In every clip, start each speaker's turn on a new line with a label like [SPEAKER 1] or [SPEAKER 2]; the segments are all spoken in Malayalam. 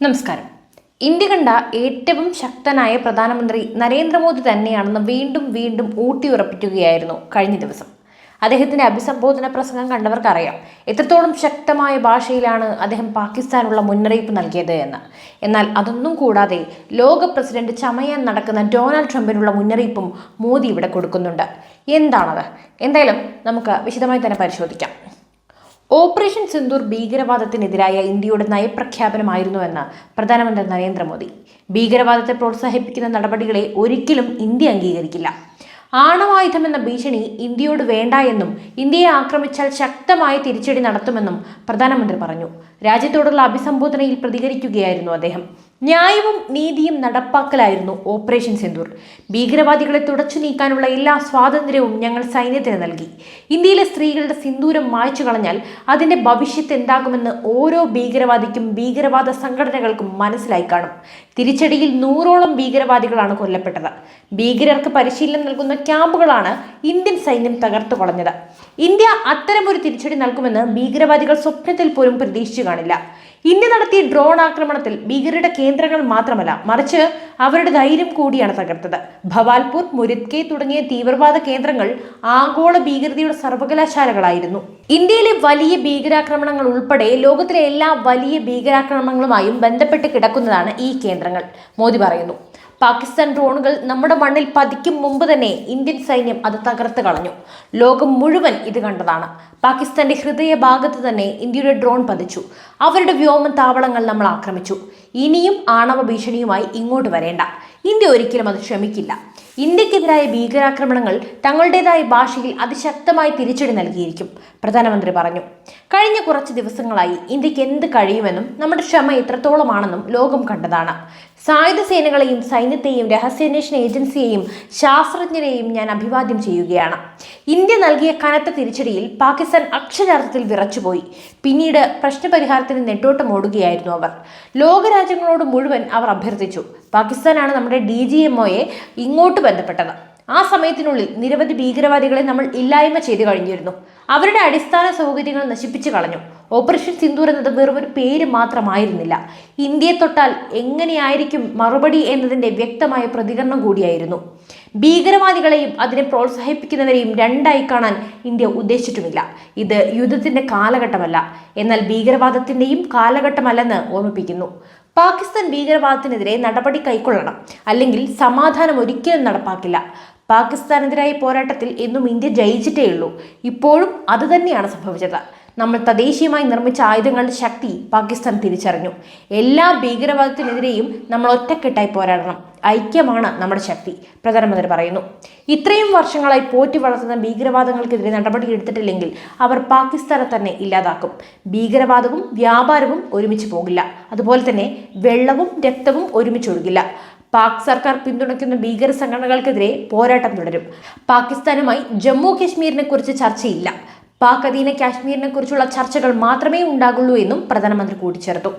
[SPEAKER 1] നമസ്കാരം. ഇന്ത്യ കണ്ട ഏറ്റവും ശക്തനായ പ്രധാനമന്ത്രി നരേന്ദ്രമോദി തന്നെയാണെന്ന് വീണ്ടും വീണ്ടും ഊട്ടിയുറപ്പിക്കുകയായിരുന്നു കഴിഞ്ഞ ദിവസം. അദ്ദേഹത്തിന്റെ അഭിസംബോധന പ്രസംഗം കണ്ടവർക്കറിയാം. എത്രത്തോളം ശക്തമായ ഭാഷയിലാണ് അദ്ദേഹം പാകിസ്ഥാനുള്ള മുന്നറിയിപ്പ് നൽകിയത് എന്ന്. എന്നാൽ അതൊന്നും കൂടാതെ ലോക പ്രസിഡന്റ് ചമയാൻ നടക്കുന്ന ഡൊണാൾഡ് ട്രംപിനുള്ള മുന്നറിയിപ്പും മോദി ഇവിടെ കൊടുക്കുന്നുണ്ട്. എന്താണത്? എന്തായാലും നമുക്ക് വിശദമായി തന്നെ പരിശോധിക്കാം. ഓപ്പറേഷൻ സിന്ദൂർ ഭീകരവാദത്തിനെതിരായ ഇന്ത്യയുടെ നയപ്രഖ്യാപനമായിരുന്നുവെന്ന് പ്രധാനമന്ത്രി നരേന്ദ്രമോദി. ഭീകരവാദത്തെ പ്രോത്സാഹിപ്പിക്കുന്ന നടപടികളെ ഒരിക്കലും ഇന്ത്യ അംഗീകരിക്കില്ല. ആണവായുധം എന്ന ഭീഷണി ഇന്ത്യയോട് വേണ്ട എന്നും ഇന്ത്യയെ ആക്രമിച്ചാൽ ശക്തമായ തിരിച്ചടി നടത്തുമെന്നും പ്രധാനമന്ത്രി പറഞ്ഞു. രാജ്യത്തോടുള്ള അഭിസംബോധനയിൽ പ്രതികരിക്കുകയായിരുന്നു അദ്ദേഹം. ന്യായവും നീതിയും നടപ്പാക്കലായിരുന്നു ഓപ്പറേഷൻ സിന്ദൂർ. ഭീകരവാദികളെ തുടച്ചു നീക്കാനുള്ള എല്ലാ സ്വാതന്ത്ര്യവും ഞങ്ങൾ സൈന്യത്തിന് നൽകി. ഇന്ത്യയിലെ സ്ത്രീകളുടെ സിന്ദൂരം മായ്ച്ചു കളഞ്ഞാൽ അതിന്റെ ഭവിഷ്യത്ത് എന്താകുമെന്ന് ഓരോ ഭീകരവാദിക്കും ഭീകരവാദ സംഘടനകൾക്കും മനസ്സിലായി കാണും. തിരിച്ചടിയിൽ നൂറോളം ഭീകരവാദികളാണ് കൊല്ലപ്പെട്ടത്. ഭീകരർക്ക് പരിശീലനം നൽകുന്ന ക്യാമ്പുകളാണ് ഇന്ത്യൻ സൈന്യം തകർത്തു കളഞ്ഞത്. ഇന്ത്യ അത്തരമൊരു തിരിച്ചടി നൽകുമെന്ന് ഭീകരവാദികൾ സ്വപ്നത്തിൽ പോലും പ്രതീക്ഷിച്ചു കാണില്ല. ഇന്ത്യ നടത്തിയ ഡ്രോൺ ആക്രമണത്തിൽ ഭീകരരുടെ കേന്ദ്രങ്ങൾ മാത്രമല്ല മറിച്ച് അവരുടെ ധൈര്യം കൂടിയാണ് തകർത്തത്. ഭവാൽപൂർ മുരിത്കെ തുടങ്ങിയ തീവ്രവാദ കേന്ദ്രങ്ങൾ ആഗോള ഭീകരതയുടെ സർവകലാശാലകളായിരുന്നു. ഇന്ത്യയിലെ വലിയ ഭീകരാക്രമണങ്ങൾ ഉൾപ്പെടെ ലോകത്തിലെ എല്ലാ വലിയ ഭീകരാക്രമണങ്ങളുമായും ബന്ധപ്പെട്ട് കിടക്കുന്നതാണ് ഈ കേന്ദ്രങ്ങൾ. മോദി പറയുന്നു പാകിസ്ഥാൻ ഡ്രോണുകൾ നമ്മുടെ മണ്ണിൽ പതിക്കും മുമ്പ് തന്നെ ഇന്ത്യൻ സൈന്യം അത് തകർത്ത് കളഞ്ഞു. ലോകം മുഴുവൻ ഇത് കണ്ടതാണ്. പാകിസ്ഥാന്റെ ഹൃദയ ഭാഗത്ത് തന്നെ ഇന്ത്യയുടെ ഡ്രോൺ പതിച്ചു. അവരുടെ വ്യോമ താവളങ്ങൾ നമ്മൾ ആക്രമിച്ചു. ഇനിയും ആണവ ഭീഷണിയുമായി ഇങ്ങോട്ട് വരേണ്ട. ഇന്ത്യ ഒരിക്കലും അത് ക്ഷമിക്കില്ല. ഇന്ത്യക്കെതിരായ ഭീകരാക്രമണങ്ങൾ തങ്ങളുടേതായ ഭാഷയിൽ അതിശക്തമായി തിരിച്ചടി നൽകിയിരിക്കും പ്രധാനമന്ത്രി പറഞ്ഞു. കഴിഞ്ഞ കുറച്ച് ദിവസങ്ങളായി ഇന്ത്യയ്ക്ക് എന്ത് കഴിയുമെന്നും നമ്മുടെ ക്ഷമ എത്രത്തോളമാണെന്നും ലോകം കണ്ടതാണ്. സായുധ സേനകളെയും സൈന്യത്തെയും രഹസ്യാന്വേഷണ ഏജൻസിയെയും ശാസ്ത്രജ്ഞരെയും ഞാൻ അഭിവാദ്യം ചെയ്യുകയാണ്. ഇന്ത്യ നൽകിയ കനത്ത തിരിച്ചടിയിൽ പാകിസ്ഥാൻ അക്ഷരാർത്ഥത്തിൽ വിറച്ചുപോയി. പിന്നീട് പ്രശ്നപരിഹാരത്തിന് നെട്ടോട്ടം ഓടുകയായിരുന്നു അവർ. ലോകരാജ്യങ്ങളോട് മുഴുവൻ അവർ അഭ്യർത്ഥിച്ചു. പാകിസ്ഥാനാണ് നമ്മുടെ ഡി ജി എംഒയെ ഇങ്ങോട്ട് ബന്ധപ്പെട്ടത്. ആ സമയത്തിനുള്ളിൽ നിരവധി ഭീകരവാദികളെ നമ്മൾ ഇല്ലായ്മ ചെയ്തു കഴിഞ്ഞിരുന്നു. അവരുടെ അടിസ്ഥാന സൗകര്യങ്ങൾ നശിപ്പിച്ചു കളഞ്ഞു. ഓപ്പറേഷൻ സിന്ദൂർ എന്നത് വെറും ഒരു പേര് മാത്രമായിരുന്നില്ല. ഇന്ത്യയെ തൊട്ടാൽ എങ്ങനെയായിരിക്കും മറുപടി എന്നതിന്റെ വ്യക്തമായ പ്രതികരണം കൂടിയായിരുന്നു. ഭീകരവാദികളെയും അതിനെ പ്രോത്സാഹിപ്പിക്കുന്നവരെയും രണ്ടായി കാണാൻ ഇന്ത്യ ഉദ്ദേശിച്ചിട്ടുമില്ല. ഇത് യുദ്ധത്തിന്റെ കാലഘട്ടമല്ല. എന്നാൽ ഭീകരവാദത്തിന്റെയും കാലഘട്ടമല്ലെന്ന് ഓർമ്മിപ്പിക്കുന്നു. പാകിസ്ഥാൻ ഭീകരവാദത്തിനെതിരെ നടപടി കൈക്കൊള്ളണം. അല്ലെങ്കിൽ സമാധാനം ഒരിക്കലും നടപ്പാക്കില്ല. പാകിസ്ഥാനെതിരായ പോരാട്ടത്തിൽ എന്നും ഇന്ത്യ ജയിച്ചിട്ടേയുള്ളൂ. ഇപ്പോഴും അതുതന്നെയാണ് സംഭവിച്ചത്. നമ്മൾ തദ്ദേശീയമായി നിർമ്മിച്ച ആയുധങ്ങളുടെ ശക്തി പാകിസ്ഥാൻ തിരിച്ചറിഞ്ഞു. എല്ലാ ഭീകരവാദത്തിനെതിരെയും നമ്മൾ ഒറ്റക്കെട്ടായി പോരാടണം. ഐക്യമാണ് നമ്മുടെ ശക്തി പ്രധാനമന്ത്രി പറയുന്നു. ഇത്രയും വർഷങ്ങളായി പോറ്റി വളർത്തുന്ന ഭീകരവാദങ്ങൾക്കെതിരെ നടപടി എടുത്തിട്ടില്ലെങ്കിൽ അവർ പാകിസ്ഥാനെ തന്നെ ഇല്ലാതാക്കും. ഭീകരവാദവും വ്യാപാരവും ഒരുമിച്ച് പോകില്ല. അതുപോലെ തന്നെ വെള്ളവും രക്തവും ഒരുമിച്ചൊഴുകില്ല പാക് സർക്കാർ പിന്തുണയ്ക്കുന്ന ഭീകര സംഘടനകൾക്കെതിരെ പോരാട്ടം തുടരും. പാകിസ്ഥാനുമായി ജമ്മു കാശ്മീരിനെ കുറിച്ച് ചർച്ചയില്ല. പാക് അധീന കാശ്മീരിനെ കുറിച്ചുള്ള ചർച്ചകൾ മാത്രമേ ഉണ്ടാകുള്ളൂ എന്നും പ്രധാനമന്ത്രി കൂട്ടിച്ചേർത്തു.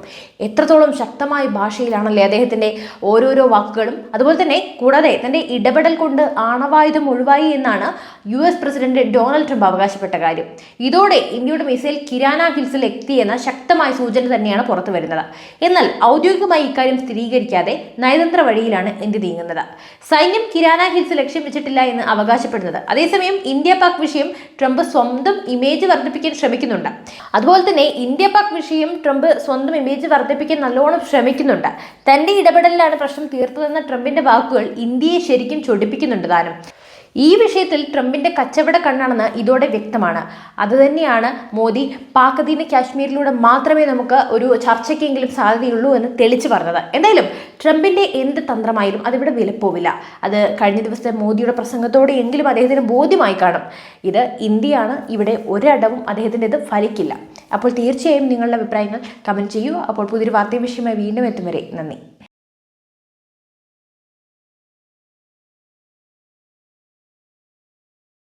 [SPEAKER 1] എത്രത്തോളം ശക്തമായ ഭാഷയിലാണല്ലേ അദ്ദേഹത്തിന്റെ ഓരോരോ വാക്കുകളും. അതുപോലെ തന്നെ കൂടാതെ തന്റെ ഇടപെടൽ കൊണ്ട് ആണവായുധം ഒഴിവായി എന്നാണ് U S president Donald Trump അവകാശപ്പെട്ട കാര്യം. ഇതോടെ ഇന്ത്യയുടെ മിസൈൽ കിരാന ഹിൽസിൽ എത്തിയെന്ന ശക്തമായ സൂചന തന്നെയാണ് പുറത്തു വരുന്നത്. എന്നാൽ ഔദ്യോഗികമായി ഇക്കാര്യം സ്ഥിരീകരിക്കാതെ നയതന്ത്ര വഴിയിലാണ് ഇന്ത്യ നീങ്ങുന്നത്? സൈന്യം കിരാന ഹിൽസ് ലക്ഷ്യം വെച്ചിട്ടില്ല എന്ന് അവകാശപ്പെടുന്നത്. അതേസമയം ഇന്ത്യ പാക് വിഷയം ട്രംപ് സ്വന്തം ഇമേജ് വർദ്ധിപ്പിക്കാൻ ശ്രമിക്കുന്നുണ്ട്. അതുപോലെ തന്നെ ഇന്ത്യ പാക് വിഷയം ട്രംപ് സ്വന്തം ഇമേജ് വർദ്ധിപ്പിക്കാൻ നല്ലോണം ശ്രമിക്കുന്നുണ്ട്. തന്റെ ഇടപെടലിലാണ് പ്രശ്നം തീർത്തതെന്ന ട്രംപിന്റെ വാക്കുകൾ ഇന്ത്യയെ ശരിക്കും ചൊടിപ്പിക്കുന്നുണ്ട് താനും ഈ വിഷയത്തിൽ ട്രംപിന്റെ കച്ചവട കണ്ണാണെന്ന് ഇതോടെ വ്യക്തമാണ്. അതുതന്നെയാണ് മോദി പാക് അധീന കാശ്മീരിലൂടെ മാത്രമേ നമുക്ക് ഒരു ചർച്ചയ്ക്കെങ്കിലും സാധ്യതയുള്ളൂ എന്ന് തെളിച്ചു പറഞ്ഞത്. എന്തായാലും ട്രംപിന്റെ എന്ത് തന്ത്രമായാലും അതിവിടെ വിലപ്പോവില്ല. അത് കഴിഞ്ഞ ദിവസത്തെ മോദിയുടെ പ്രസംഗത്തോടെ എങ്കിലും അദ്ദേഹത്തിന് ബോധ്യമായി കാണും. ഇത് ഇന്ത്യയാണ് ഇവിടെ ഒരടവും അദ്ദേഹത്തിന്റെത് ഫലിക്കില്ല. അപ്പോൾ തീർച്ചയായും നിങ്ങളുടെ അഭിപ്രായങ്ങൾ കമന്റ് ചെയ്യൂ അപ്പോൾ പുതിയൊരു വാർത്തയും വിഷയമായി വീണ്ടും എത്തും വരെ. നന്ദി.